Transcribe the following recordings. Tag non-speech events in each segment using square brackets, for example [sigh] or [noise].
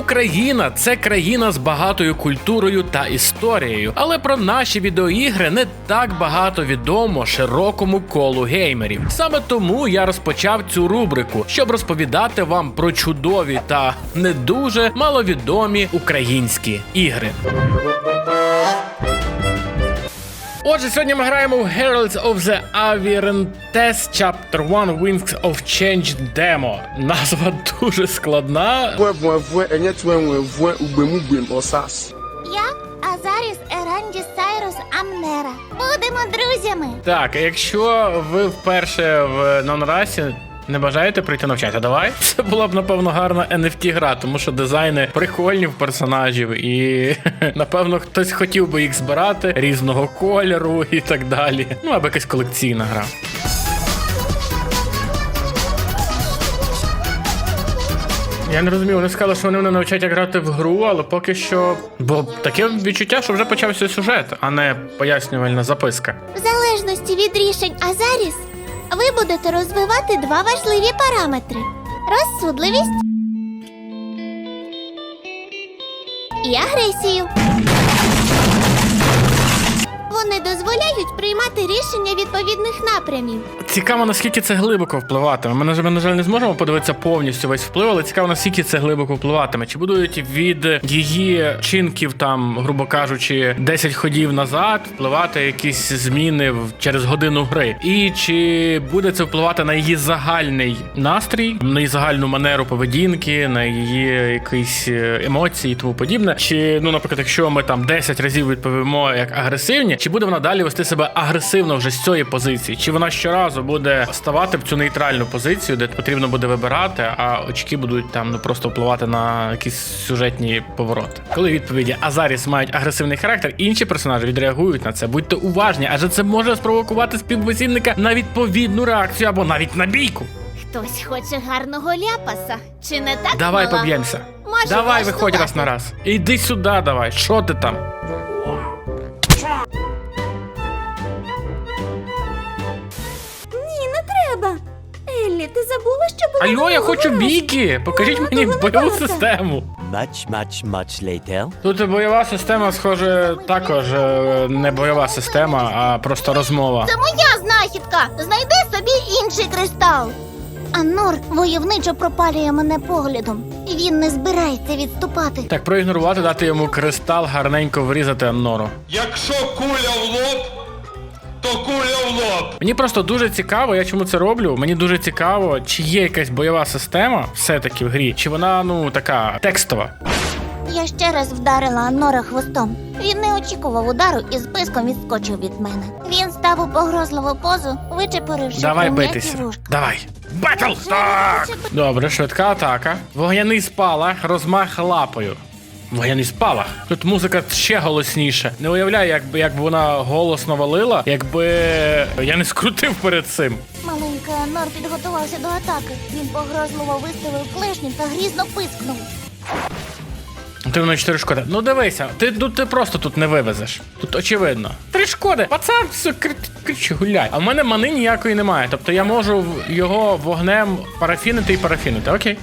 Україна це країна з багатою культурою та історією, але про наші відеоігри не так багато відомо широкому колу геймерів. Саме тому я розпочав цю рубрику, щоб розповідати вам про чудові та не дуже маловідомі українські ігри. Отже, сьогодні ми граємо в Heralds of the Avirennes Chapter 1 Wings of Change Demo. Назва дуже складна. Я Азаріс Еранді Сайрус Амнера. Будемо друзями. Так, якщо ви вперше в нонрасі. Не бажаєте прийти навчати? Давай. [laughs] Це була б напевно гарна NFT гра, тому що дизайни прикольні в персонажів, і [laughs] напевно хтось хотів би їх збирати різного кольору і так далі. Ну або якась колекційна гра. Я не розумію, вони сказали, що вони мене навчать як грати в гру, але поки що. Бо таке відчуття, що вже почався сюжет, а не пояснювальна записка. В залежності від рішень Азаріс, ви будете розвивати два важливі параметри: розсудливість і агресію. Вони дозволяють приймати рішення відповідних напрямів. Цікаво, наскільки це глибоко впливатиме. Ми, на жаль, не зможемо подивитися повністю весь вплив, але цікаво, наскільки це глибоко впливатиме. Чи будуть від її чинків, там, грубо кажучи, 10 ходів назад впливати якісь зміни через годину гри? І чи буде це впливати на її загальний настрій, на її загальну манеру поведінки, на її якісь е, емоції і тому подібне? Чи, ну, наприклад, якщо ми там 10 разів відповімо як агресивні, чи буде вона далі вести себе агресивно вже з цієї позиції? Чи вона щоразу буде ставати в цю нейтральну позицію, де потрібно буде вибирати, а очки будуть там ну просто впливати на якісь сюжетні повороти? Коли відповіді Азаріс мають агресивний характер, інші персонажі відреагують на це. Будьте уважні, адже це може спровокувати співбесідника на відповідну реакцію або навіть на бійку. Хтось хоче гарного ляпаса. Чи не так? Давай поб'ємося. Давай, виходь раз на раз. Іди сюди, давай. Що ти там? Ти забула, що було. Алло, я хочу бійки. Покажіть мені бойову систему. Much, much, much later. Тут бойова система, схоже, також е, не бойова система, а просто розмова. Це моя знахідка. Знайди собі інший кристал. Анор войовничо пропалює мене поглядом. Він не збирається відступати. Так, проігнорувати, дати йому кристал, гарненько врізати Аннору. Якщо куля в лоб, то куля в лоб. Мені просто дуже цікаво, я чому це роблю. Мені дуже цікаво, чи є якась бойова система все-таки в грі, чи вона ну така текстова. Я ще раз вдарила Анора хвостом. Він не очікував удару і списком відскочив від мене. Він став у погрозливу позу, вичепоривши Давай битися. Давай. Бетл! Так! Добре, швидка атака. Вогняний спалах, розмах лапою. Вогняний спалах. Тут музика ще голосніше. Не уявляю, якби як би вона голосно валила, якби я не скрутив перед цим. Маленький Анор підготувався до атаки. Він погрозливо виставив клешню та грізно пискнув. Ти мене чотири шкоди. Ну дивися, ти, ну, ти просто тут не вивезеш. Тут очевидно. Три шкоди. Пацан, все, кр- кричи, гуляй. А в мене мани ніякої немає. Тобто я можу його вогнем парафінити і парафінити. Окей.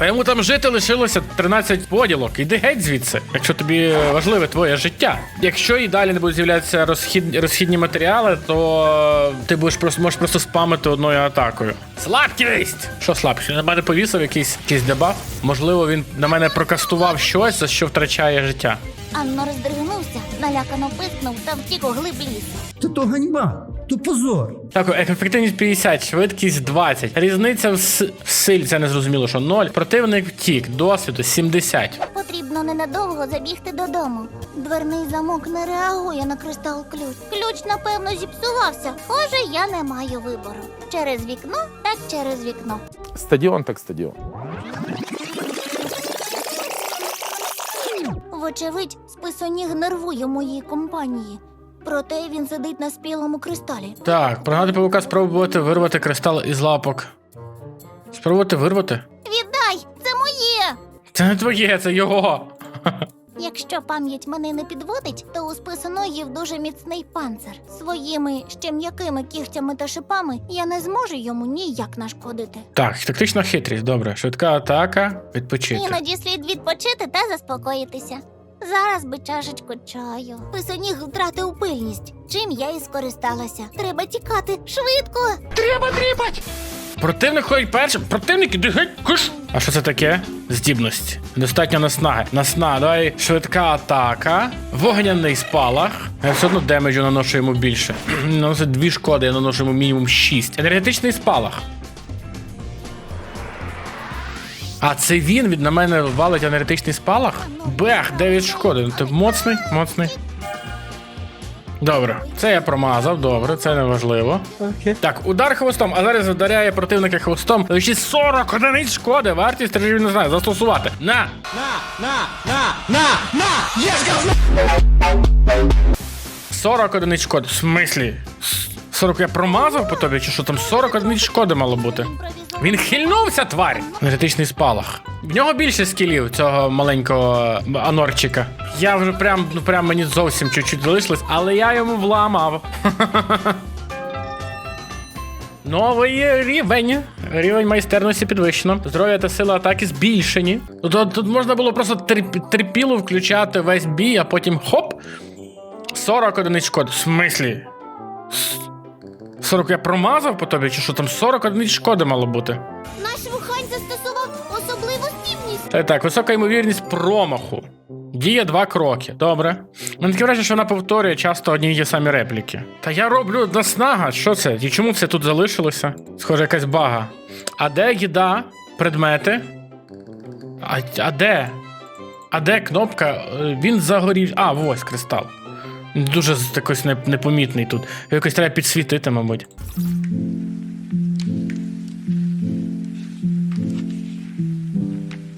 Та йому там жити лишилося 13 поділок. Іди геть звідси, якщо тобі важливе твоє життя. Якщо і далі не будуть з'являтися розхід... розхідні матеріали, то ти будеш просто можеш просто спамити одною атакою. Слабкість! Що слабкість? На мене повісив якийсь якийсь дебаф. Можливо, він на мене прокастував щось, за що втрачає життя. Аннор здригнувся, налякано пискнув та втік у глиб лісу. Та то ганьба, то позор. Так, ефективність 50, швидкість 20. Різниця в, с... в силі, це не зрозуміло, що 0. Противник втік, досвіду 70. Потрібно ненадовго забігти додому. Дверний замок не реагує на кристал ключ. Ключ, напевно, зіпсувався. Схоже, я не маю вибору. Через вікно, так через вікно. Стадіон так стадіон. Вочевидь, списоніг нервує моїй компанії. Проте він сидить на спілому кристалі. Так, прогнати павука спробувати вирвати кристал із лапок. Спробувати вирвати? Віддай! Це моє! Це не твоє, це його. Якщо пам'ять мене не підводить, то у списоногів дуже міцний панцир. Своїми ще м'якими кігтями та шипами я не зможу йому ніяк нашкодити. Так, тактична хитрість, добре. Швидка атака, відпочити. Іноді слід відпочити та заспокоїтися. Зараз би чашечку чаю. Писоніг втратив пильність. Чим я і скористалася. Треба тікати швидко. Противник ходить першим. Противник іди геть, куш. А що це таке? Здібність. Достатньо наснаги. Наснага, давай швидка атака, вогняний спалах. Я все одно демеджу наношу йому більше. [clears throat] Наносить дві шкоди, я наношу йому мінімум 6. Енергетичний спалах. А це він від на мене валить енергетичний спалах? Бех, 9 шкоди. Ну ти моцний, моцний. Добре, це я промазав, добре, це не важливо. Так, удар хвостом, а зараз вдаряє противника хвостом. Ще 40 одиниць шкоди. Вартість режимі не знаю, застосувати. На! На! На! На! На! Я 40 одиниць шкоди. В смислі? 40 я промазав по тобі, чи що там 40 одиниць шкоди мало бути? Він хильнувся, тварь! Енергетичний спалах. В нього більше скілів цього маленького анорчика. Я вже прям, ну прям мені зовсім чуть-чуть залишилось, але я йому вламав. [laughs] Новий рівень. Рівень майстерності підвищено. Здоров'я та сила атаки збільшені. Тут, тут, тут можна було просто терпіло включати весь бій, а потім хоп. 40 одиниць шкоди. В смислі? С- 40 я промазав по тобі, чи що там 40 одиниць шкоди мало бути? Наш вухань застосував особливу здібність. Так, так, висока ймовірність промаху. Діє два кроки. Добре. Мене таке враження, що вона повторює часто одні й ті самі репліки. Та я роблю наснага. Що це? І чому це тут залишилося? Схоже, якась бага. А де їда? Предмети? А, а де? А де кнопка? Е, Він загорів. А, ось кристал. Дуже якось не- непомітний тут. Якось треба підсвітити, мабуть.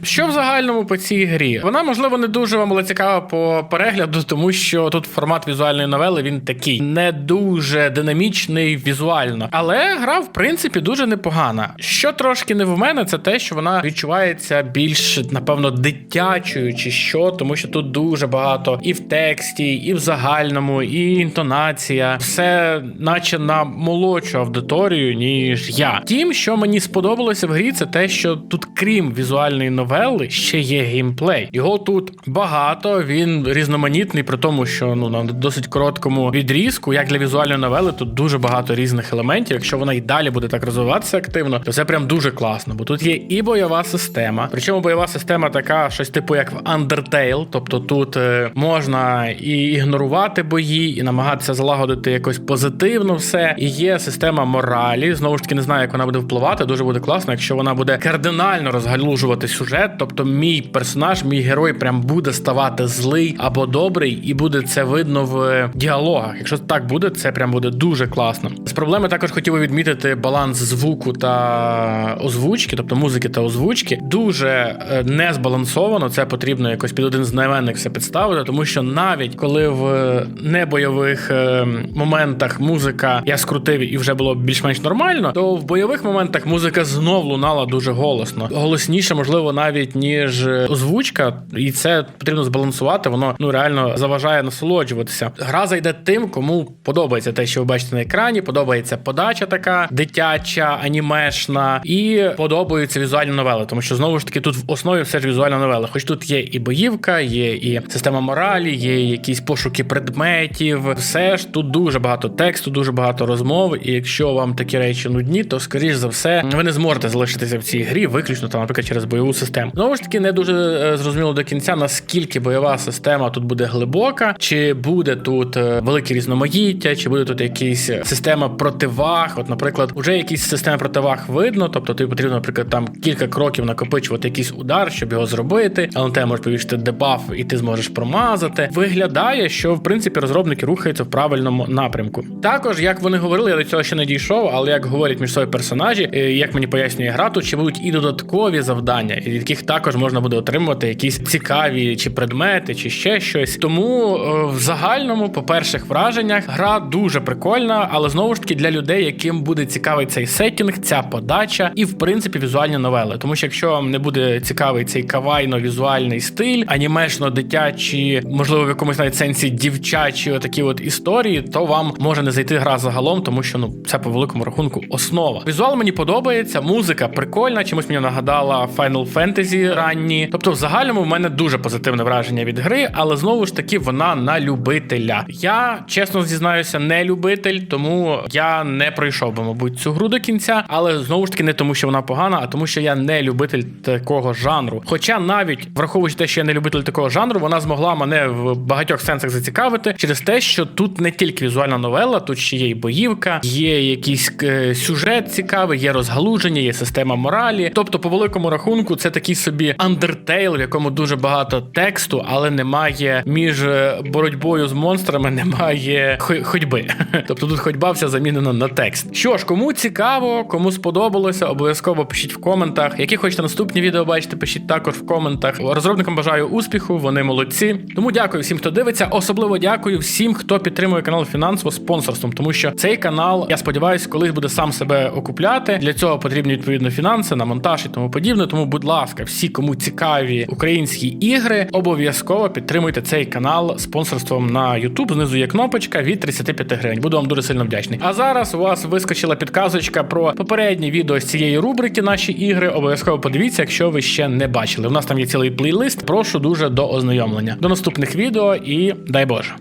Що в загальному по цій грі? Вона, можливо, не дуже вам була цікава по перегляду, тому що тут формат візуальної новели він такий не дуже динамічний візуально. Але гра, в принципі, дуже непогана. Що трошки не в мене, це те, що вона відчувається більш, напевно, дитячою чи що, тому що тут дуже багато і в тексті, і в загальному, і інтонація. Все наче на молодшу аудиторію, ніж я. Тім, що мені сподобалося в грі, це те, що тут, крім візуальної новели, ще є геймплей. Його тут багато, він різноманітний, при тому, що ну на досить короткому відрізку, як для візуальної новели, тут дуже багато різних елементів. Якщо вона й далі буде так розвиватися активно, то це прям дуже класно. Бо тут є і бойова система. Причому бойова система така, щось типу як в Undertale, тобто тут е, можна і ігнорувати бої, і намагатися залагодити якось позитивно все. І є система моралі. Знову ж таки, не знаю, як вона буде впливати. Дуже буде класно, якщо вона буде кардинально розгалужувати сюжет. Тобто, мій персонаж, мій герой, прям буде ставати злий або добрий, і буде це видно в е, діалогах. Якщо так буде, це прям буде дуже класно. З проблеми також хотів відмітити баланс звуку та озвучки, тобто музики та озвучки, дуже е, не збалансовано. Це потрібно якось під один знаменник все підставити, тому що навіть коли в е, небойових е, моментах музика я скрутив і вже було більш-менш нормально, то в бойових моментах музика знов лунала дуже голосно, голосніше, можливо, навіть ніж е, озвучка, і це потрібно збалансувати. Воно ну реально заважає насолоджуватися. Гра зайде тим, кому подобається те, що ви бачите на екрані. Подобається подача така дитяча, анімешна, і подобаються візуальні новели, тому що знову ж таки тут в основі все ж візуальна новела. Хоч тут є і боївка, є і система моралі, є якісь пошуки предметів. Все ж тут дуже багато тексту, дуже багато розмов. І якщо вам такі речі нудні, то скоріш за все ви не зможете залишитися в цій грі, виключно там, наприклад, через бойову систему. Знову ж таки, не дуже е, зрозуміло до кінця, наскільки бойова система тут буде глибока, чи буде тут е, велике різноманіття, чи буде тут якась система противаг. От, наприклад, вже якісь системи противаг видно, тобто тобі потрібно, наприклад, там кілька кроків накопичувати якийсь удар, щоб його зробити, але на тебе може повішити дебаф, і ти зможеш промазати. Виглядає, що в принципі розробники рухаються в правильному напрямку. Також, як вони говорили, я до цього ще не дійшов, але як говорять між собою персонажі, е, як мені пояснює гра, тут ще будуть і додаткові завдання, і такі яких також можна буде отримувати якісь цікаві чи предмети, чи ще щось. Тому е, в загальному, по перших враженнях, гра дуже прикольна, але знову ж таки для людей, яким буде цікавий цей сеттінг, ця подача і в принципі візуальні новели. Тому що якщо вам не буде цікавий цей кавайно-візуальний стиль, анімешно дитячі, можливо, в якомусь навіть сенсі дівчачі такі от історії, то вам може не зайти гра загалом, тому що ну це по великому рахунку основа. Візуал мені подобається, музика прикольна, чимось мені нагадала Final Fantasy ранні. Тобто, в загальному в мене дуже позитивне враження від гри, але знову ж таки вона на любителя. Я чесно зізнаюся, не любитель, тому я не пройшов би, мабуть, цю гру до кінця, але знову ж таки не тому, що вона погана, а тому, що я не любитель такого жанру. Хоча навіть враховуючи те, що я не любитель такого жанру, вона змогла мене в багатьох сенсах зацікавити через те, що тут не тільки візуальна новела, тут ще є і боївка, є якийсь е, сюжет цікавий, є розгалуження, є система моралі. Тобто, по великому рахунку, це такий собі андертейл, в якому дуже багато тексту, але немає між е, боротьбою з монстрами, немає хо- ходьби. [laughs] Тобто тут ходьба вся замінена на текст. Що ж, кому цікаво, кому сподобалося, обов'язково пишіть в коментах. Які хочете наступні відео бачити, пишіть також в коментах. Розробникам бажаю успіху, вони молодці. Тому дякую всім, хто дивиться. Особливо дякую всім, хто підтримує канал фінансово спонсорством, тому що цей канал, я сподіваюся, колись буде сам себе окупляти. Для цього потрібні відповідно фінанси на монтаж і тому подібне. Тому, будь ласка, всі, кому цікаві українські ігри, обов'язково підтримуйте цей канал спонсорством на YouTube. Знизу є кнопочка від 35 гривень. Буду вам дуже сильно вдячний. А зараз у вас вискочила підказочка про попередні відео з цієї рубрики. Наші ігри. Обов'язково подивіться, якщо ви ще не бачили. У нас там є цілий плейлист. Прошу дуже до ознайомлення. До наступних відео і дай Боже.